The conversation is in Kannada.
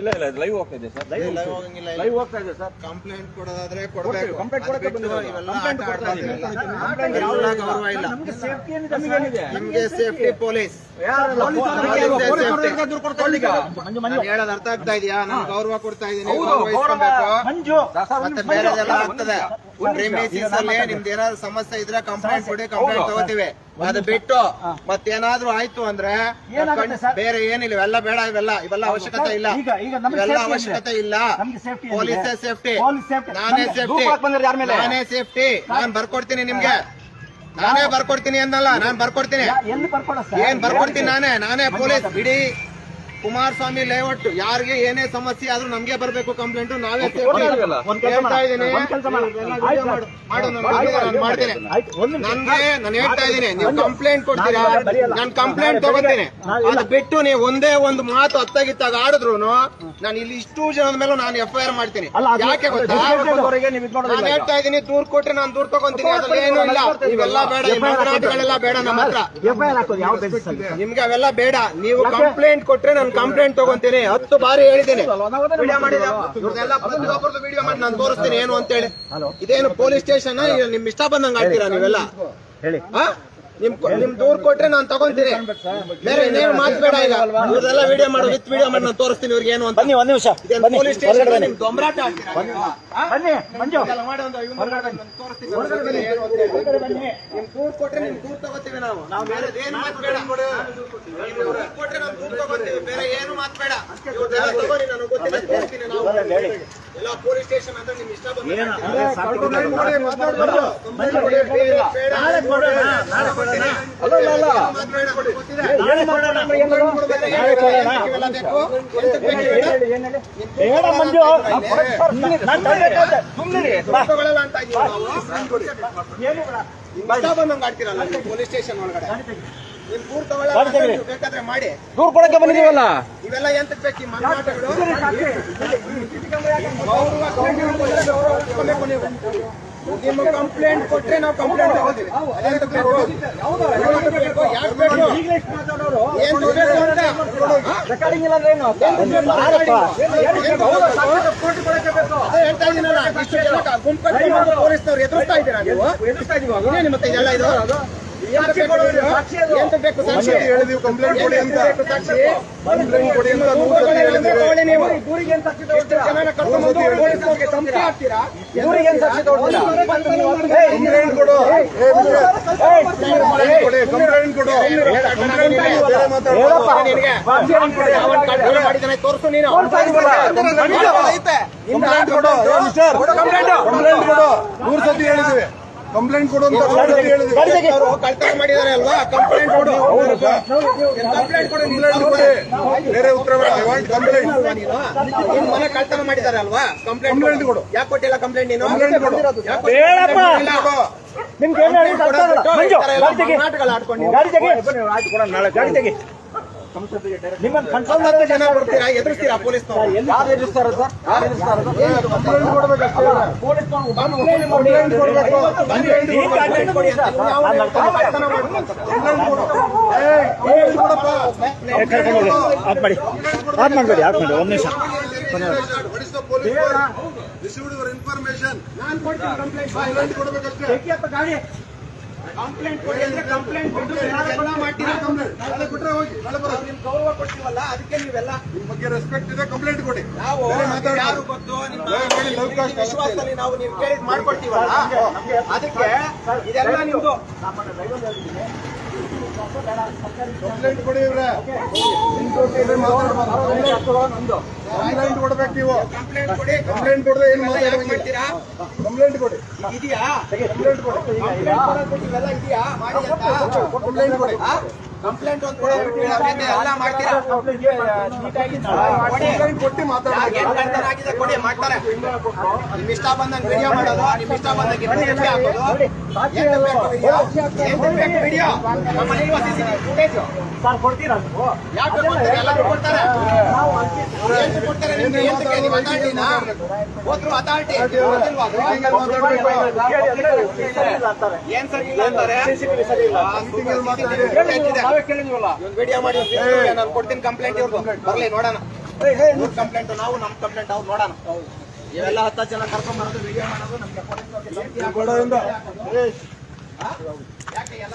ಇಲ್ಲ ಇಲ್ಲ ಲೈವ್ ಹೋಗ್ತಾ ಇದೆ ಸರ್ ಲೈವ್ ಹೋಗಂಗಿಲ್ಲ ಲೈವ್ ಹೋಗ್ತಾ ಇದೆ. ಸರ್ ಕಂಪ್ಲೇಂಟ್ ಕೊಡೋದಾದ್ರೆ. ಕೊಡ್ಬೇಕು. ಕಂಪ್ಲೇಂಟ್ ಕೊಡಕ್ಕೆ ಬಂದಿದ್ದೀವಿ. ಇವೆಲ್ಲ ಕಂಪ್ಲೇಂಟ್ ಕೊಡ್ತಾ. ಇದ್ದೀವಿ. ಕಂಪ್ಲೇಂಟ್ ಯಾವ್ದು ಗೌರವ ಇಲ್ಲ. ನಮಗೆ ಸೇಫ್ಟಿ ಏನಿದೆ ನಮಗೆ ನಿಮ್ಗೆ ಸೇಫ್ಟಿ ಪೊಲೀಸ್ ಯಾರಲ್ಲ? ಪೊಲೀಸ್ ಅವ್ರಿಗೆ ನಮಗೆ ಸೇಫ್ಟಿ. ಪೊಲೀಸ್ ದೂರು. ಮಂಜು ಮಂಜು. ಹೇಳೋದು ಅರ್ಥ ಆಗ್ತಾ ಇದೆಯಾ? ನಾನು ಗೌರವ ಕೊಡ್ತಾ ಇದ್ದೀನಿ ಗೌರವ. ಮಂಜು ಮತ್ತೆ ಬೇರೆದೆಲ್ಲ ಆಗ್ತದೆ. ನಿಮ್ದು ಏನಾದ್ರು ಸಮಸ್ಯೆ ಇದ್ರೆ ಕಂಪ್ಲೇಂಟ್ ಕೊಡಿ ಕಂಪ್ಲೇಂಟ್ ತಗೋತೀವಿ. ಅದು ಬಿಟ್ಟು ಮತ್ತೇನಾದ್ರೂ ಆಯ್ತು ಅಂದ್ರೆ? ಬೇರೆ ಏನಿಲ್ಲ ಇವೆಲ್ಲ ಬೇಡ ಇವೆಲ್ಲ ಇವೆಲ್ಲ ಅವಶ್ಯಕತೆ ಇಲ್ಲ. ಇವೆಲ್ಲ ಅವಶ್ಯಕತೆ? ಇಲ್ಲ. ಪೊಲೀಸ್ ಸೇಫ್ಟಿ ನಾನೇ ಸೇಫ್ಟಿ? ನಾನೇ ಸೇಫ್ಟಿ ನಾನ್ ಬರ್ಕೊಡ್ತೀನಿ ನಿಮ್ಗೆ. ನಾನೇ ಬರ್ಕೊಡ್ತೀನಿ ಅಂದಲ್ಲ ನಾನ್ ಬರ್ಕೊಡ್ತೀನಿ. ಏನ್ ಬರ್ಕೊಡ್ತೀನಿ ನಾನೇ ನಾನೇ ಪೊಲೀಸ್. ಇಡೀ ಕುಮಾರಸ್ವಾಮಿ ಲೇಔಟ್ ಯಾರಿಗೆ ಏನೇ ಸಮಸ್ಯೆ ಆದ್ರೂ ನಮ್ಗೆ ಬರಬೇಕು ಕಂಪ್ಲೇಂಟ್ ನಾವೇ ಹೇಳ್ತಾ ಮಾಡ್ತೀನಿ. ನಿಮಿಷ. ನನ್ಗೆ ನಾನು ಹೇಳ್ತಾ ಇದೀನಿ ನೀವು ಕಂಪ್ಲೇಂಟ್ ಕೊಡ್ತೀರಾ ನಾನು ಕಂಪ್ಲೇಂಟ್ ತಗೋತೀನಿ. ಅದು ಬಿಟ್ಟು ನೀವು ಒಂದೇ ಒಂದು ಮಾತು ಅತ್ತಾಗಿತ್ತಾಗ ಆಡಿದ್ರು ನಾನು ಇಲ್ಲಿ ಇಷ್ಟು ಜನದ ಮೇಲೂ ನಾನು ಎಫ್ ಐ ಆರ್ ಮಾಡ್ತೀನಿ. ಯಾಕೆ ಗೊತ್ತಾ? ನಾನು. ಹೇಳ್ತಾ ಇದೀನಿ ದೂರ್ ಕೊಟ್ರೆ ನಾನು ದೂರ್ ತಗೊಂತೀನಿ. ಅದ್ರಲ್ಲಿ ಏನು ಇಲ್ಲ. ಇವೆಲ್ಲ ಬೇಡ ಬೇಡ ನಮ್ಮ ಹತ್ರ. ನಿಮ್ಗೆ ಅವೆಲ್ಲ ಬೇಡ. ನೀವು ಕಂಪ್ಲೇಂಟ್ ಕೊಟ್ರೆ ನಾನು ಕಂಪ್ಲೇಂಟ್ ತಗೊಂತೀನಿ ಹತ್ತು ಬಾರಿ ಹೇಳಿದ್ದೀನಿ. ವಿಡಿಯೋ ಮಾಡಿದ ವಿಡಿಯೋ ಮಾಡಿ ನಾನು ತೋರಿಸ್ತೀನಿ ಏನು ಅಂತೇಳಿ ಇದೇನು ಪೊಲೀಸ್ ಸ್ಟೇಷನ್ ನಿಮ್ ಇಷ್ಟ ಬಂದಂಗ ಆಡ್ತೀರಾ ನೀವೆಲ್ಲ? ಹೇಳಿ? ನಿಮ್ ದೂರ್ ಕೊಟ್ರೆ ನಾನು ತಗೊಂತೀನಿ. ಬೇರೆ ಇನ್ನೇನು ಮಾತಾಡ ಬೇಡ ಈಗ? ಇವ್ರದೆಲ್ಲ ವಿಡಿಯೋ ಮಾಡಿ ವಿತ್ ವಿಡಿಯೋ ಮಾಡಿ ನಾನು ತೋರಿಸ್ತೀನಿ ಇವ್ರಿಗೆ ಏನು ಅಂತ. ಬನ್ನಿ ಒಂದ್ ನಿಮಿಷ. ಪೊಲೀಸ್ ಸ್ಟೇಷನ್ ನಿಮ್ ದೊಂಬರಾಟ ಬನ್ನಿ. ಮಂಜು. ಮಾಡಿ ಒಂದು ತೋರಿಸ್ತೀನಿ. ಅಂತ ಹೇಳಿ. ನಿಮ್ ದೂರ್ ಕೊಟ್ರೆ ನಿಮ್ ದೂರ್ ತಗೋತೀವಿ ನಾವು. ನಾವು ಬೇರೆ ಏನು ಮಾತು ತಗೋತೀವಿ ಬೇರೆ ಏನು ಮಾತು ಬೇಡ ಇವ್ರದ್ದೆಲ್ಲ ನಾನು ನನಗೆ ಗೊತ್ತಿಲ್ಲ ತೋರಿಸ್ತೀನಿ ನಾವು ಎಲ್ಲ ಪೊಲೀಸ್ ಸ್ಟೇಷನ್ ಅಂದ್ರೆ ನಿಮ್ ಇಷ್ಟ ಬಂದ ಏನು ಅಂದ್ರೆ ಸಾಕು ಕಂಪ್ಲೇಂಟ್ ಕೊಡಿ, ಮಾತಾಡ್ಬಾರ್ದು. ಕಂಪ್ಲೇಂಟ್ ಕೊಡಿ, ಬೇಡ, ಬೇಡ. ನಾಳೆ ಕೊಡೋಣ ನಾಳೆ ಕೊಡೋಣ ಅಲ್ಲ, ಅಲ್ಲ, ಅಲ್ಲ. ಮಾತು ಬೇಡ, ಗೊತ್ತಿದೆ. ನಾಳೆ ಕೊಡೋಣ ಕಂಪ್ಲೇಂಟ್ ಕೊಡ್ಬೇಕು, ನಾಳೆ ಕೊಡೋಣ ಇವೆಲ್ಲ ಬೇಕು. ಎಂತಕ್ಕೆ ಬೇಕು ಇವೆಲ್ಲ? ಹೇಳಿ, ಏನ್ ಹೇಳಿ? ಬೇಡ ಮಂಜು ನಾನ್ ತಗೊಳ್ಬೇಕಾದ್ರೆ ಸುಮ್ನಿರಿ. ಬಾ. ತಗೊಳ್ಳಲ್ಲ ಅಂತ ಇದೀವಿ ನಾವು. ಏನು ಬೇಡ. ನಿಮ್ ಇಷ್ಟ ಬಂದಂಗೆ ಆಡ್ತೀರಲ್ಲ ಪೊಲೀಸ್ ಸ್ಟೇಷನ್ ಒಳಗಡೆ ಬೇಕಾದ್ರೆ ಮಾಡಿ. ದೂರು ಕೊಡಕ್ಕೆ ಬಂದಿದೀವಲ್ಲ ಇವೆಲ್ಲ ಬೇಕು ನಿಮ್ಮ ಕಂಪ್ಲೇಂಟ್ ಕೊಟ್ರೆ ನಾವು ಕಂಪ್ಲೇಂಟ್ ತಗೋತೀವಿ ಬೇಕು? ಯಾಕೆ ಬೇಕು ಏನ್ ಅಂತ? ರೆಕಾರ್ಡಿಂಗ್ ಇಲ್ಲ ಅಂದ್ರೆ ಏನು? ಅದೇ ಹೇಳ್ತಾ ಇದ್ದೀನಲ್ಲ ಇಷ್ಟು ಜನ ಗುಂಪು ಕಟ್ಕೊಂಡು ಪೊಲೀಸ್ನವ್ರು ಎದುರಿಸ್ತಾ ಇದ್ದೀರಾ ನೀವು? ಇನ್ನೇನು ಮತ್ತೆ ಇದೆಲ್ಲ ಇದು? ಎಂತ ಬೇಕು ಇದು? ಎಂತ ಬೇಕು ಸಾಕ್ಷಿ ಹೇಳಿದೀವಿ ಕಂಪ್ಲೇಂಟ್ ಕೊಡಿ ಅಂತ ಕಂಪ್ಲೇಂಟ್ ಕೊಡಿ ಅಂತ ನೂರು ನೀವು ಎಷ್ಟು ಜನನ ಕರ್ಕೊಂಡು ಬಂದು ಧಮಕಿ ಹಾಕ್ತೀರಾ ತಗೊಳ್ತೀರಾ ಕಂಪ್ಲೇಂಟ್ ಕೊಡು ಕಂಪ್ಲೇಂಟ್ ಕೊಡಿ ತೋರಿಸು ನೀನು ಕೊಡು ಕೊಡು ನೂರು ಸತಿ ಹೇಳಿದೀವಿ ಕಂಪ್ಲೇಂಟ್ ಕೊಡುವಂತ ಕಳ್ತನ ಮಾಡಿದ್ದಾರೆ ಅಲ್ವಾ? ಕಂಪ್ಲೇಂಟ್ ಕೊಡು. ಕಂಪ್ಲೇಂಟ್ ಕೊಡು. ಕಂಪ್ಲೇಂಟ್ ಕೊಡಿ ಬೇರೆ ಉತ್ತರ ಕಂಪ್ಲೇಂಟ್ ನೀನು. ಮನೆ ಕಳ್ತನ ಮಾಡಿದ್ದಾರೆ ಅಲ್ವಾ? ಕಂಪ್ಲೇಂಟ್ ಕಂಪ್ಲೇಂಟ್ ಕೊಡು. ಯಾಕೆ ಕೊಟ್ಟಿಲ್ಲ ಕಂಪ್ಲೇಂಟ್ ನೀನು? ಕಂಪ್ಲೇಂಟ್ ಕೊಡು. ನಿಮ್ಗೆ ಏನು ಹೇಳಿ? ಮಂಜು ಈ ತರ ಗಾಡಿ ತೆಗಿ. ಆಡ್ಕೊಂಡು. ಗಾಡಿ ತೆಗಿ. ನಾಳೆ. ಗಾಡಿ ತೆಗಿ. ನಿಮ್ಮನ್ನ ಕಂಟ್ರೋಲ್ ಹತ್ತು ಜನ ಬರ್ತೀರಾ ಎದುರಿಸ್ತೀರಾ ಪೊಲೀಸ್ ಯಾರು ಎದುರಿಸ್ತಾರ ಸರ್ ಯಾರು ಎದುರಿಸ್ತಾರ ಆಫ್ ಮಾಡಿ ಆಫ್ ಮಾಡಬೇಡಿ ಆಫ್ ಮಾಡಿ ಒಂದು ನಿಮಿಷ ಇನ್ಫಾರ್ಮೇಶನ್ information. ಕೊಡ್ತೀನಿ ಕಂಪ್ಲೇಂಟ್ ಗಾಡಿ ಕಂಪ್ಲೇಂಟ್ ಕೊಡಿ ಅಂದ್ರೆ ಕಂಪ್ಲೇಂಟ್ ಕೊಟ್ಟು ಎಲ್ಲ ಮಾಡ್ತೀರಾ ನಾಳೆ ಕೊಟ್ರೆ ಹೋಗಿ ನಾಳೆ ಬರೋ ನಿಮ್ ಗೌರವ ಕೊಡ್ತೀವಲ್ಲ ಅದಕ್ಕೆ ನೀವೆಲ್ಲ ನಿಮ್ ಬಗ್ಗೆ ರೆಸ್ಪೆಕ್ಟ್ ಇದೆ ಕಂಪ್ಲೇಂಟ್ ಕೊಡಿ. ನಾವು ಯಾರು ಗೊತ್ತು? ನಿಮ್ಮ ವಿಶ್ವಾಸದಲ್ಲಿ ನಾವು ನೀವು ಕೇಳಿದ್ ಮಾಡ್ಕೊಡ್ತೀವಲ್ಲ ಅದಕ್ಕೆ ಇದೆಲ್ಲ ನಿಮ್ದು ಕಂಪ್ಲೇಂಟ್ ಕೊಡಿ ಇವ್ರೆ. ಕಂಪ್ಲೇಂಟ್ ಕೊಡ್ಬೇಕು ನೀವು. ಕಂಪ್ಲೇಂಟ್ ಕೊಡಿ ಕಂಪ್ಲೇಂಟ್ ಕೊಡದೆ ಏನು ಮಾಡ್ತೀರಾ ಕಂಪ್ಲೇಂಟ್ ಕೊಡಿ. ಇದೆಯಾ? ಕಂಪ್ಲೇಂಟ್ ಕೊಡಿ. ಕಂಪ್ಲೇಂಟ್ ಕೊಡಿ. ಕಂಪ್ಲೇಂಟ್ ಒಂದು ಎಲ್ಲ ಮಾಡ್ತೀರಾ? ಕೊಟ್ಟು ಮಾತಾಡ್ತಾರೆ ಕೊಡಿ, ಮಾಡ್ತಾರೆ. ನಿಮ್ ಇಷ್ಟ ಬಂದಂಗ್ ವಿಡಿಯೋ ಮಾಡೋದು, ನಿಮ್ ಇಷ್ಟ ಬಂದಂಗೆ ಹಾಕೋದು. ವಿಡಿಯೋ ಏನ್ ಬೇಕು ನಮ್ಮ ಮನೇಲಿ ಸರ್ ಕೊಡ್ತೀರಾ ನೀವು ಯಾಕೆ ಕೊಡ್ತಾರೆ. ನಾನು ಕಂಪ್ಲೇಂಟ್ ಬರ್ಲಿ ನೋಡೋಣ ಕಂಪ್ಲೇಂಟ್ ನಾವು ನಮ್ ಕಂಪ್ಲೇಂಟ್ ಅವ್ರು ನೋಡೋಣ ಇವೆಲ್ಲ ಹತ್ತು ಜನ ಕರ್ಕೊಂಡ್ ಬರೋದು ಯಾಕೆ ಎಲ್ಲ